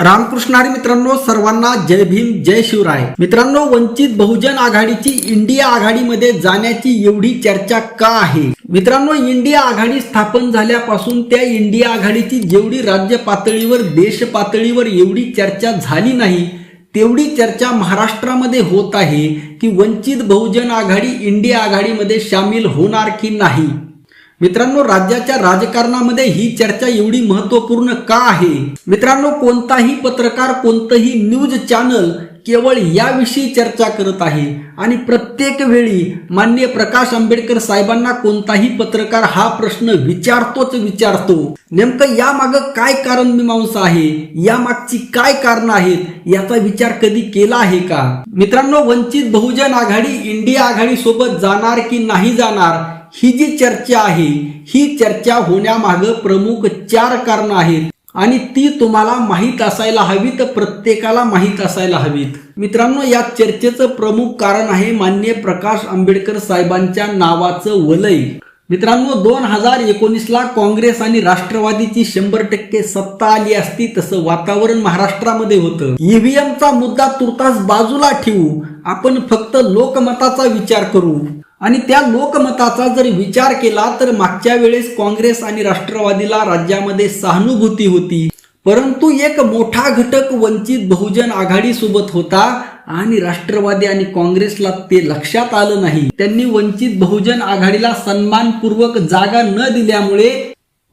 रामकृष्णारी मित्रांनो सर्वांना जय भीम जय शिवराय. मित्रांनो वंचित बहुजन आघाडीची इंडिया आघाडीमध्ये जाण्याची एवढी चर्चा का आहे? मित्रांनो इंडिया आघाडी स्थापन झाल्यापासून त्या इंडिया आघाडीची जेवढी राज्य पातळीवर देश पातळीवर एवढी चर्चा झाली नाही तेवढी चर्चा महाराष्ट्रामध्ये होत आहे की वंचित बहुजन आघाडी इंडिया आघाडीमध्ये सामील होणार की नाही? मित्रांनो राज्याच्या राजकारणामध्ये ही चर्चा एवढी महत्त्वपूर्ण का आहे? मित्रांनो कोणताही पत्रकार कोणतंही न्यूज चॅनल केवळ याविषयी चर्चा करत आहे. आणि प्रत्येक वेळी मान्य प्रकाश आंबेडकर साहेबांना कोणताही पत्रकार हा प्रश्न विचारतोच विचारतो. नेमकं यामागं काय कारण मीमांसा आहे? यामागची काय कारण आहेत? याचा विचार कधी केला आहे का? मित्रांनो वंचित बहुजन आघाडी इंडिया आघाडी सोबत जाणार की नाही जाणार? ही जी चर्चा आहे ही चर्चा होण्यामागं प्रमुख चार कारणं आहेत. आणि ती तुम्हाला माहीत असायला हवीत प्रत्येकाला माहीत असायला हवीत. मित्रांनो या चर्चेचं प्रमुख कारण आहे मान्य प्रकाश आंबेडकर साहेबांच्या नावाचं वलय. मित्रांनो दोन हजार एकोणीसला काँग्रेस आणि राष्ट्रवादीची शंभर टक्के सत्ता आली असती तसं वातावरण महाराष्ट्रामध्ये होतं. ईव्हीएमचा मुद्दा तुर्तास बाजूला ठेवू आपण फक्त लोकमताचा विचार करू. आणि त्या लोकमताचा जर विचार केला तर मागच्या वेळेस काँग्रेस आणि राष्ट्रवादीला राज्यामध्ये सहानुभूती होती. परंतु एक मोठा घटक वंचित बहुजन आघाडी सोबत होता आणि राष्ट्रवादी आणि काँग्रेसला ते लक्षात आलं नाही. त्यांनी वंचित बहुजन आघाडीला सन्मानपूर्वक जागा न दिल्यामुळे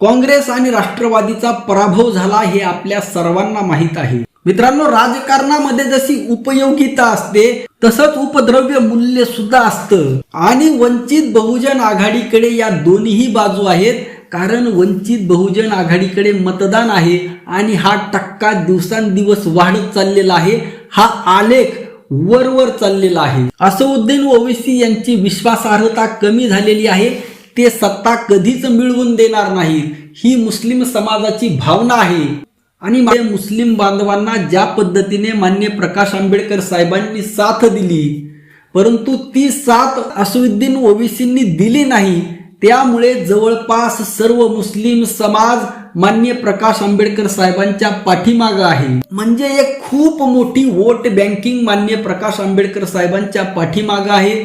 काँग्रेस आणि राष्ट्रवादीचा पराभव झाला हे आपल्या सर्वांना माहीत आहे. मित्रांनो राजकारणामध्ये जशी उपयोगिता असते तसंच उपद्रव्य मूल्य सुद्धा असतं. आणि वंचित बहुजन आघाडीकडे या दोन्ही बाजू आहेत कारण वंचित बहुजन आघाडीकडे मतदान आहे आणि हा टक्का दिवसांदिवस वाढत चाललेला आहे. हा आलेख वर वर चाललेला आहे. असउद्दीन ओवेसी यांची विश्वासार्हता कमी झालेली आहे. ते सत्ता कधीच मिळवून देणार नाहीत. ही मुस्लिम समाजाची भावना आहे. आणि माझ्या मुस्लिम बांधवांना ज्या पद्धतीने मान्य प्रकाश आंबेडकर साहेबांनी साथ दिली परंतु ती साथ असुद्दीन ओबीसींनी दिली नाही त्यामुळे जवळपास सर्व मुस्लिम समाज मान्य प्रकाश आंबेडकर साहेबांच्या पाठीमागं आहे. म्हणजे एक खूप मोठी वोट बँकिंग मान्य प्रकाश आंबेडकर साहेबांच्या पाठीमागं आहे.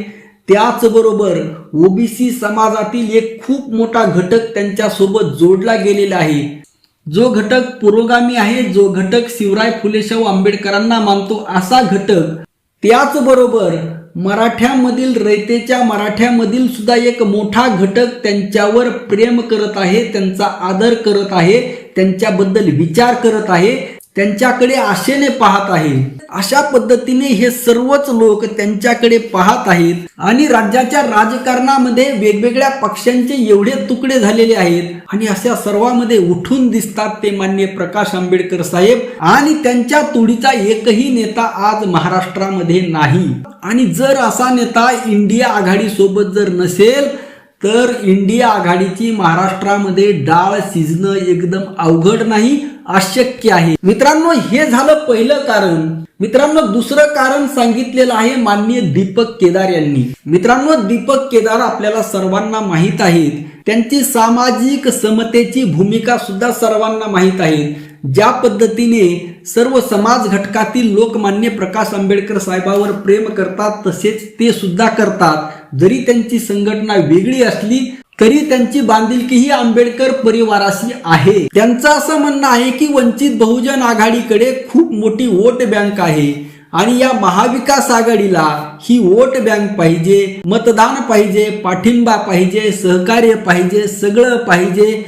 त्याचबरोबर ओबीसी समाजातील एक खूप मोठा घटक त्यांच्यासोबत जोडला गेलेला आहे. जो घटक पुरोगामी आहे जो घटक शिवराय फुलेशाहू आंबेडकरांना मानतो असा घटक त्याचबरोबर मराठ्यामधील रयतेच्या मराठ्यामधील सुद्धा एक मोठा घटक त्यांच्यावर प्रेम करत आहे त्यांचा आदर करत आहे त्यांच्याबद्दल विचार करत आहे. त्यांच्याकडे आशेने पाहत आहे अशा पद्धतीने हे सर्वच लोक त्यांच्याकडे पाहत आहेत आणि राज्याच्या राजकारणामध्ये वेगवेगळ्या पक्षांचे एवढे तुकडे झालेले आहेत आणि अशा सर्वांमध्ये उठून दिसतात ते मान्य प्रकाश आंबेडकर साहेब आणि त्यांच्या तोडीचा एकही नेता आज महाराष्ट्रामध्ये नाही. आणि जर असा नेता इंडिया आघाडी सोबत जर नसेल तर इंडिया आघाडीची महाराष्ट्रामध्ये डाळ शिजणं एकदम अवघड नाही. अशक्य आहे. मित्रांनो हे झालं पहिलं कारण. मित्रांनो दुसरं कारण सांगितलेलं आहे माननीय दीपक केदार यांनी. मित्रांनो दीपक केदार आपल्याला सर्वांना माहीत आहेत. त्यांची सामाजिक समतेची भूमिका सुद्धा सर्वांना माहीत आहे. ज्या पद्धतीने सर्व समाज घटकातील लोकमान्य प्रकाश आंबेडकर साहेबावर प्रेम करतात तसेच ते सुद्धा करतात. जरी त्यांची संघटना वेगळी असली तरी त्यांची बांधिलकी ही आंबेडकर परिवाराशी आहे. त्यांचं असं म्हणणं आहे की वंचित बहुजन आघाडीकडे खूप मोठी वोट बँक आहे आणि या महाविकास आघाडीला ही वोट बँक पाहिजे मतदान पाहिजे पाठिंबा पाहिजे सहकार्य पाहिजे सगळं पाहिजे.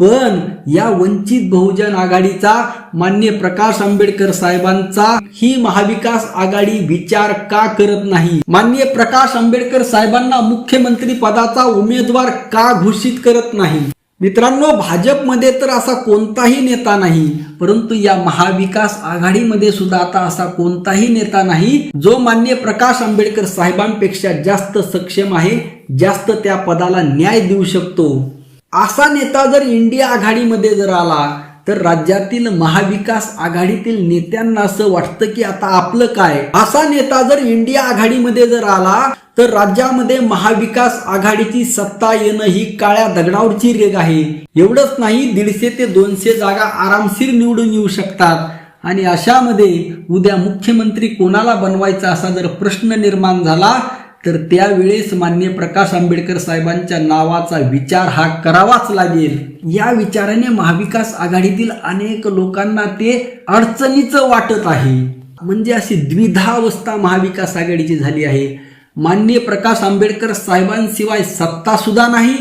पण या वंचित बहुजन आघाडीचा मान्य प्रकाश आंबेडकर साहेबांचा ही महाविकास आघाडी विचार का करत नाही? मान्य प्रकाश आंबेडकर साहेबांना मुख्यमंत्री पदाचा उमेदवार का घोषित करत नाही? मित्रांनो भाजपमध्ये तर असा कोणताही नेता नाही परंतु या महाविकास आघाडीमध्ये सुद्धा आता असा कोणताही नेता नाही जो मान्य प्रकाश आंबेडकर साहेबांपेक्षा जास्त सक्षम आहे जास्त त्या पदाला न्याय देऊ शकतो. असा नेता जर इंडिया आघाडीमध्ये जर आला तर राज्यातील महाविकास आघाडीतील नेत्यांना असं वाटतं की आता आपलं काय? असा नेता जर इंडिया आघाडीमध्ये जर आला तर राज्यामध्ये महाविकास आघाडीची सत्ता येणं ही काळ्या दगडावरची रेग आहे. एवढंच नाही दीडशे ते दोनशे जागा आरामशीर निवडून येऊ शकतात. आणि अशामध्ये उद्या मुख्यमंत्री कोणाला बनवायचा असा जर प्रश्न निर्माण झाला तर त्यावेळेस मान्य प्रकाश आंबेडकर साहेबांच्या नावाचा विचार हा करावाच लागेल. या विचाराने महाविकास आघाडीतील अनेक लोकांना ते अडचणीचं वाटत आहे. म्हणजे अशी द्विधा अवस्था महाविकास आघाडीची झाली आहे. माननीय प्रकाश आंबेडकर साहेबांशिवाय सत्ता सुद्धा नाही.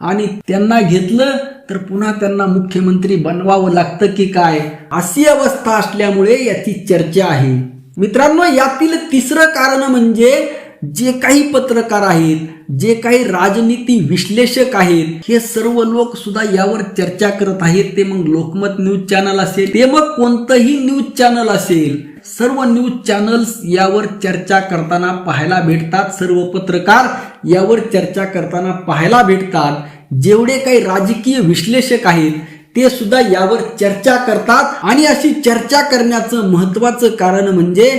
आणि त्यांना घेतलं तर पुन्हा त्यांना मुख्यमंत्री बनवावं लागतं की काय? अशी अवस्था असल्यामुळे याची चर्चा आहे. मित्रांनो यातील तिसरं कारण म्हणजे जे काही पत्रकार आहेत जे काही राजनीती विश्लेषक आहेत हे सर्व लोक सुद्धा यावर चर्चा करत आहेत. ते मग लोकमत न्यूज चॅनल असेल ते मग कोणतंही न्यूज चॅनल असेल सर्व न्यूज चॅनल्स यावर चर्चा करताना पाहायला भेटतात. सर्व पत्रकार यावर चर्चा करताना पाहायला भेटतात. जेवढे काही राजकीय विश्लेषक आहेत ते सुद्धा यावर चर्चा करतात. आणि अशी चर्चा करण्याचं महत्वाचं कारण म्हणजे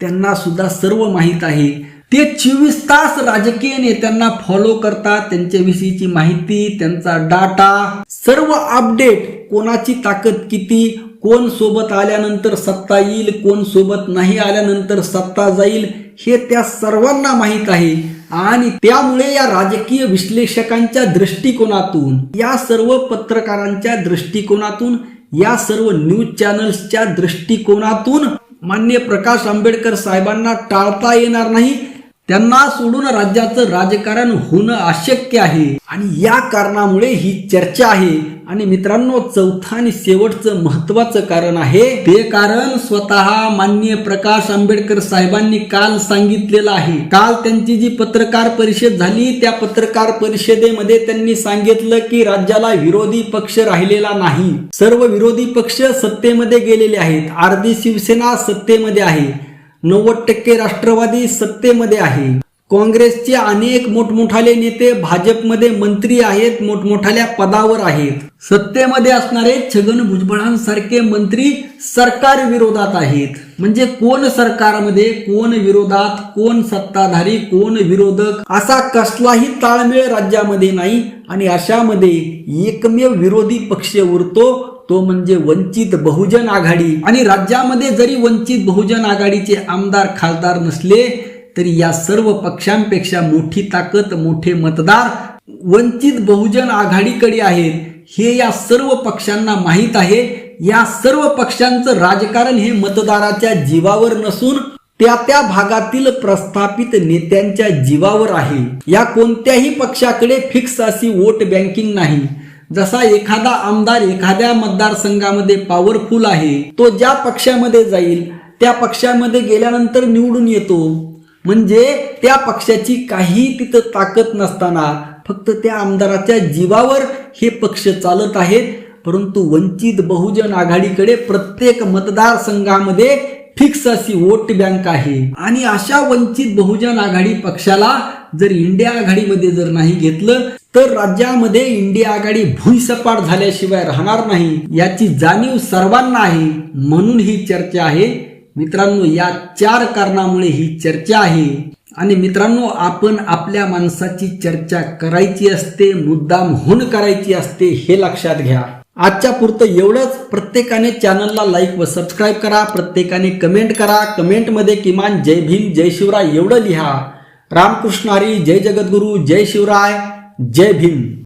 त्यांना सुद्धा सर्व माहीत आहे. ते चोवीस तास राजकीय नेत्यांना फॉलो करतात त्यांच्याविषयीची माहिती त्यांचा डाटा सर्व अपडेट कोणाची ताकद किती कोण सोबत आल्यानंतर सत्ता येईल कोण सोबत नाही आल्यानंतर सत्ता जाईल हे त्या सर्वांना माहीत आहे. आणि त्यामुळे या राजकीय विश्लेषकांच्या दृष्टिकोनातून या सर्व पत्रकारांच्या दृष्टिकोनातून या सर्व न्यूज चॅनल्सच्या दृष्टिकोनातून मान्य प्रकाश आंबेडकर साहेबांना टाळता येणार नाही. त्यांना सोडून राज्याचं राजकारण होणं अशक्य आहे. आणि या कारणामुळे ही चर्चा आहे. आणि मित्रांनो चौथं आणि शेवटचं महत्वाचं कारण आहे ते कारण स्वतः माननीय प्रकाश आंबेडकर साहेबांनी काल सांगितलेलं आहे. काल त्यांची जी पत्रकार परिषद झाली त्या पत्रकार परिषदेमध्ये त्यांनी सांगितलं की राज्याला विरोधी पक्ष राहिलेला नाही. सर्व विरोधी पक्ष सत्तेमध्ये गेलेले आहेत. अर्धी शिवसेना सत्तेमध्ये आहे. नव्वद टक्के राष्ट्रवादी सत्तेमध्ये आहे. काँग्रेसचे अनेक मोठमोठाले नेते भाजपमध्ये मंत्री आहेत मोठमोठाल्या पदावर आहेत. सत्तेमध्ये असणारे छगन भुजबळांसारखे मंत्री सरकार विरोधात आहेत. म्हणजे कोण सरकारमध्ये कोण विरोधात कोण सत्ताधारी कोण विरोधक? असा कसलाही ताळमेळ राज्यामध्ये नाही आणि अशामध्ये एकमेव विरोधी पक्ष उरतो तो म्हणजे वंचित बहुजन आघाडी. आणि राज्यामध्ये जरी वंचित बहुजन आघाडीचे आमदार खासदार नसले तरी या सर्व पक्षांपेक्षा मोठी ताकद मोठे मतदार वंचित बहुजन आघाडीकडे आहेत. हे या सर्व पक्षांना माहीत आहे. या सर्व पक्षांचं राजकारण हे मतदाराच्या जीवावर नसून त्या त्या भागातील प्रस्थापित नेत्यांच्या जीवावर आहे. या कोणत्याही पक्षाकडे फिक्स अशी वोट बँकिंग नाही. जसा एखादा आमदार एखाद्या मतदारसंघामध्ये पॉवरफुल आहे तो ज्या पक्षामध्ये जाईल त्या पक्षामध्ये गेल्यानंतर निवडून येतो. म्हणजे त्या पक्षाची काही तिथं ताकद नसताना फक्त त्या आमदाराच्या जीवावर हे पक्ष चालत आहेत परंतु वंचित बहुजन आघाडीकडे प्रत्येक मतदारसंघामध्ये फिक्स अशी वोट बँक आहे. आणि अशा वंचित बहुजन आघाडी पक्षाला जर इंडिया आघाडीमध्ये जर नाही घेतलं तर राज्यामध्ये इंडिया आघाडी भुईसपाट झाल्याशिवाय राहणार नाही याची जाणीव सर्वांना आहे म्हणून ही चर्चा आहे. मित्रांनो या चार कारणामुळे ही चर्चा आहे. आणि मित्रांनो आपण आपल्या माणसाची चर्चा करायची असते मुद्दाम होऊन करायची असते हे लक्षात घ्या. आजच्या पुरतं एवढंच. प्रत्येकाने चॅनलला लाईक व सबस्क्राईब करा प्रत्येकाने कमेंट करा. कमेंटमध्ये किमान जय भीम जय शिवराय एवढं लिहा. रामकृष्ण हरी जय जगद्गुरू जय शिवराय जय भीम.